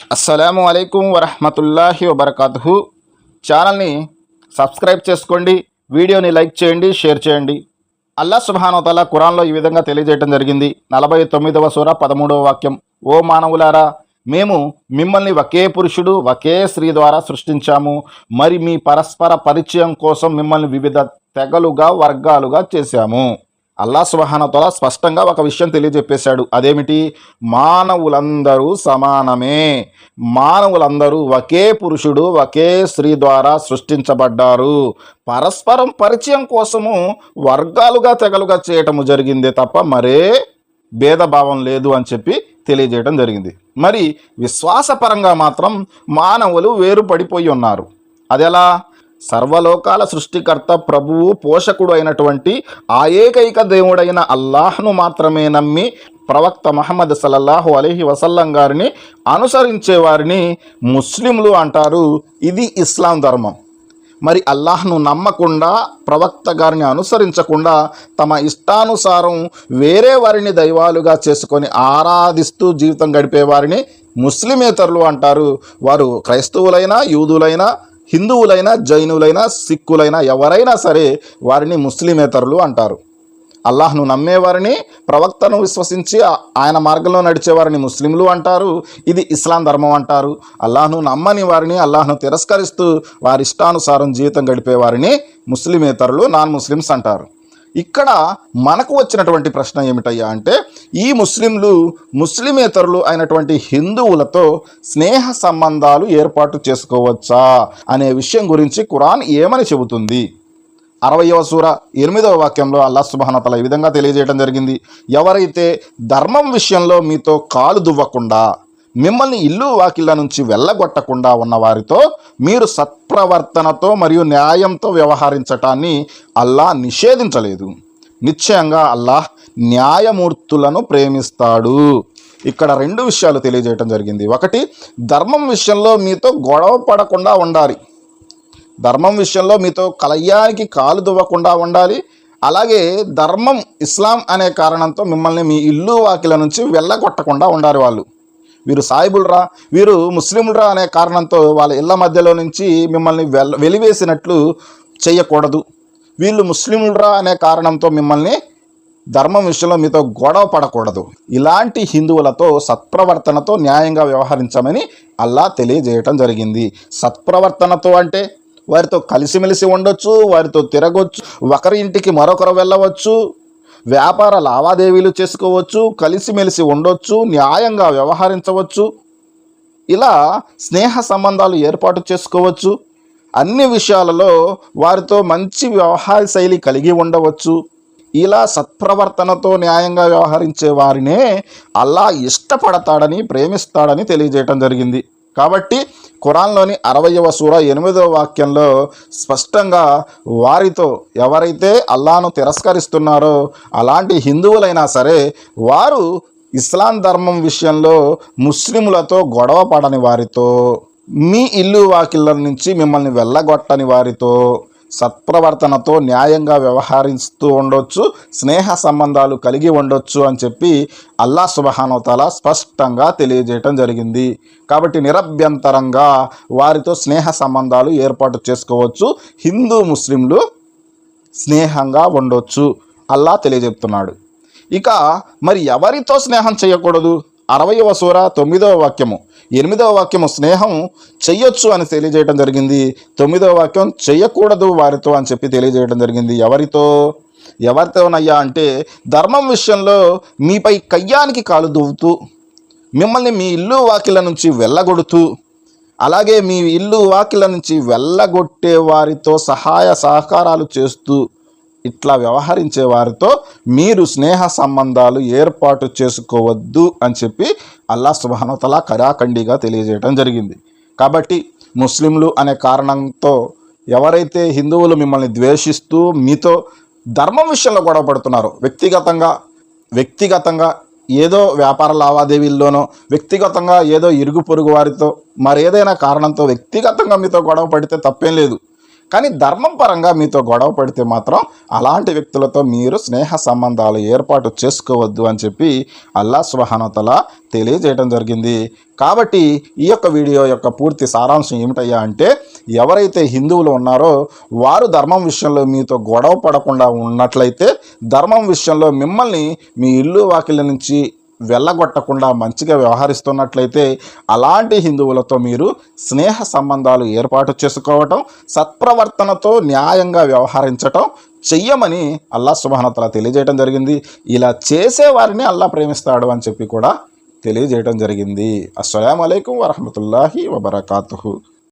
అస్సలం అయికం వరహమతుల్లాహి వబర్కాతు ఛానల్ని సబ్స్క్రైబ్ చేసుకోండి వీడియోని లైక్ చేయండి షేర్ చేయండి. అల్లా సుబానోతల ఖురాన్లో ఈ విధంగా తెలియజేయడం జరిగింది. నలభై తొమ్మిదవ సూర పదమూడవ వాక్యం. ఓ మానవులారా మేము మిమ్మల్ని ఒకే పురుషుడు ఒకే స్త్రీ ద్వారా సృష్టించాము. మరి మీ పరస్పర పరిచయం కోసం మిమ్మల్ని వివిధ తెగలుగా వర్గాలుగా చేశాము. అల్లా సుబహానతల స్పష్టంగా ఒక విషయం తెలియజెప్పేశాడు. అదేమిటి? మానవులందరూ సమానమే. మానవులందరూ ఒకే పురుషుడు ఒకే స్త్రీ ద్వారా సృష్టించబడ్డారు. పరస్పరం పరిచయం కోసము వర్గాలుగా తెగలుగా చేయటము జరిగిందే తప్ప మరే భేదభావం లేదు అని చెప్పి తెలియజేయడం జరిగింది. మరి విశ్వాసపరంగా మాత్రం మానవులు వేరుపడిపోయి ఉన్నారు. అదెలా? సర్వలోకాల సృష్టికర్త ప్రభువు పోషకుడు అయినటువంటి ఆ ఏకైక దేవుడైన అల్లాహ్ను మాత్రమే నమ్మి ప్రవక్త మహమ్మద్ సల్లల్లాహు అలీహి వసల్లం గారిని అనుసరించే వారిని ముస్లింలు అంటారు. ఇది ఇస్లాం ధర్మం. మరి అల్లాహ్ను నమ్మకుండా ప్రవక్త గారిని అనుసరించకుండా తమ ఇష్టానుసారం వేరే వారిని దైవాలుగా చేసుకొని ఆరాధిస్తూ జీవితం గడిపే వారిని ముస్లిమేతరులు అంటారు. వారు క్రైస్తవులైనా యూదులైనా హిందువులైనా జైనులైనా సిక్కులైనా ఎవరైనా సరే వారిని ముస్లిమేతరులు అంటారు. అల్లాహ్ను నమ్మేవారిని ప్రవక్తను విశ్వసించి ఆయన మార్గంలో నడిచేవారిని ముస్లింలు అంటారు. ఇది ఇస్లాం ధర్మం అంటారు. అల్లాహ్ను నమ్మని వారిని అల్లాహ్ను తిరస్కరిస్తూ వారి ఇష్టానుసారం జీవితం గడిపే వారిని ముస్లిమేతరులు నాన్ ముస్లిమ్స్ అంటారు. ఇక్కడ మనకు వచ్చినటువంటి ప్రశ్న ఏమిటయ్యా అంటే ఈ ముస్లింలు ముస్లిమేతరులు అయినటువంటి హిందువులతో స్నేహ సంబంధాలు ఏర్పాటు చేసుకోవచ్చా అనే విషయం గురించి ఖురాన్ ఏమని చెబుతుంది? అరవయవ సూర ఎనిమిదవ వాక్యంలో అల్లా సుబహనతల ఈ విధంగా తెలియజేయడం జరిగింది. ఎవరైతే ధర్మం విషయంలో మీతో కాలు దువ్వకుండా మిమ్మల్ని ఇల్లు వాకిళ్ళ నుంచి వెళ్ళగొట్టకుండా ఉన్న వారితో మీరు సత్ప్రవర్తనతో మరియు న్యాయంతో వ్యవహరించటాన్ని అల్లా నిషేధించలేదు. నిశ్చయంగా అల్లాహ్ న్యాయమూర్తులను ప్రేమిస్తాడు. ఇక్కడ రెండు విషయాలు తెలియజేయటం జరిగింది. ఒకటి ధర్మం విషయంలో మీతో గొడవ పడకుండా ఉండాలి. ధర్మం విషయంలో మీతో కలయ్యానికి కాలు దువ్వకుండా ఉండాలి. అలాగే ధర్మం ఇస్లాం అనే కారణంతో మిమ్మల్ని మీ ఇల్లు వాకిల నుంచి వెళ్ళగొట్టకుండా ఉండాలి వాళ్ళు. వీరు సాయిబులరా వీరు ముస్లింలరా అనే కారణంతో వాళ్ళ ఇళ్ళ మధ్యలో నుంచి మిమ్మల్ని వెల్ వెలివేసినట్లు చేయకూడదు. వీళ్ళు ముస్లింలరా అనే కారణంతో మిమ్మల్ని ధర్మం విషయంలో మీతో గొడవ పడకూడదు. ఇలాంటి హిందువులతో సత్ప్రవర్తనతో న్యాయంగా వ్యవహరించమని అల్లా తెలియజేయటం జరిగింది. సత్ప్రవర్తనతో అంటే వారితో కలిసిమెలిసి ఉండొచ్చు వారితో తిరగొచ్చు ఒకరి ఇంటికి మరొకరు వెళ్ళవచ్చు వ్యాపార లావాదేవీలు చేసుకోవచ్చు కలిసిమెలిసి ఉండొచ్చు న్యాయంగా వ్యవహరించవచ్చు. ఇలా స్నేహ సంబంధాలు ఏర్పాటు చేసుకోవచ్చు. అన్ని విషయాలలో వారితో మంచి వ్యవహార శైలి కలిగి ఉండవచ్చు. ఇలా సత్ప్రవర్తనతో న్యాయంగా వ్యవహరించే వారినే అల్లా ఇష్టపడతాడని ప్రేమిస్తాడని తెలియజేయటం జరిగింది. కాబట్టి ఖురాన్లోని అరవయవ సూర ఎనిమిదవ వాక్యంలో స్పష్టంగా వారితో ఎవరైతే అల్లాను తిరస్కరిస్తున్నారో అలాంటి హిందువులైనా సరే వారు ఇస్లాం ధర్మం విషయంలో ముస్లిములతో గొడవ పడని వారితో మీ ఇల్లు వాకిళ్ళ నుంచి మిమ్మల్ని వెళ్ళగొట్టని వారితో సత్ప్రవర్తనతో న్యాయంగా వ్యవహరిస్తూ ఉండొచ్చు స్నేహ సంబంధాలు కలిగి ఉండొచ్చు అని చెప్పి అల్లా సుబహానోతాల స్పష్టంగా తెలియజేయటం జరిగింది. కాబట్టి నిరభ్యంతరంగా వారితో స్నేహ సంబంధాలు ఏర్పాటు చేసుకోవచ్చు హిందూ ముస్లింలు స్నేహంగా ఉండొచ్చు అల్లా తెలియజెప్తున్నాడు. ఇక మరి ఎవరితో స్నేహం చేయకూడదు? అరవయవ సూర తొమ్మిదవ వాక్యము. ఎనిమిదవ వాక్యము స్నేహం చెయ్యొచ్చు అని తెలియజేయడం జరిగింది. తొమ్మిదవ వాక్యం చెయ్యకూడదు వారితో అని చెప్పి తెలియజేయడం జరిగింది. ఎవరితో? ఎవరితోనయ్యా అంటే ధర్మం విషయంలో మీపై కయ్యానికి కాలు దువ్వుతూ మిమ్మల్ని మీ ఇల్లు వాకిల నుంచి వెళ్ళగొడుతూ అలాగే మీ ఇల్లు వాకిల నుంచి వెళ్ళగొట్టే వారితో సహాయ సహకారాలు చేస్తూ ఇట్లా వ్యవహరించే వారితో మీరు స్నేహ సంబంధాలు ఏర్పాటు చేసుకోవద్దు అని చెప్పి అల్లా సుబానతలా కరాఖండిగా తెలియజేయడం జరిగింది. కాబట్టి ముస్లింలు అనే కారణంతో ఎవరైతే హిందువులు మిమ్మల్ని ద్వేషిస్తూ మీతో ధర్మం విషయంలో గొడవ పడుతున్నారో వ్యక్తిగతంగా వ్యక్తిగతంగా ఏదో వ్యాపార లావాదేవీల్లోనో వ్యక్తిగతంగా ఏదో ఇరుగు పొరుగు వారితో మరేదైనా కారణంతో వ్యక్తిగతంగా మీతో గొడవ పడితే తప్పేం లేదు. కానీ ధర్మం పరంగా మీతో గొడవ పడితే మాత్రం అలాంటి వ్యక్తులతో మీరు స్నేహ సంబంధాలు ఏర్పాటు చేసుకోవద్దు అని చెప్పి అల్లా సుబహానతల తెలియజేయడం జరిగింది. కాబట్టి ఈ యొక్క వీడియో యొక్క పూర్తి సారాంశం ఏమిటయ్యా అంటే ఎవరైతే హిందువులు ఉన్నారో వారు ధర్మం విషయంలో మీతో గొడవ పడకుండా ఉన్నట్లయితే ధర్మం విషయంలో మిమ్మల్ని మీ ఇల్లు వాకిల నుంచి వెళ్ళగొట్టకుండా మంచిగా వ్యవహరిస్తున్నట్లయితే అలాంటి హిందువులతో మీరు స్నేహ సంబంధాలు ఏర్పాటు చేసుకోవటం సత్ప్రవర్తనతో న్యాయంగా వ్యవహరించటం చెయ్యమని అల్లా సుభానతల తెలియజేయడం జరిగింది. ఇలా చేసే వారిని అల్లా ప్రేమిస్తాడు అని చెప్పి కూడా తెలియజేయడం జరిగింది. అస్సలం అయికం వరహమతుల్లాహి వబర్కాతు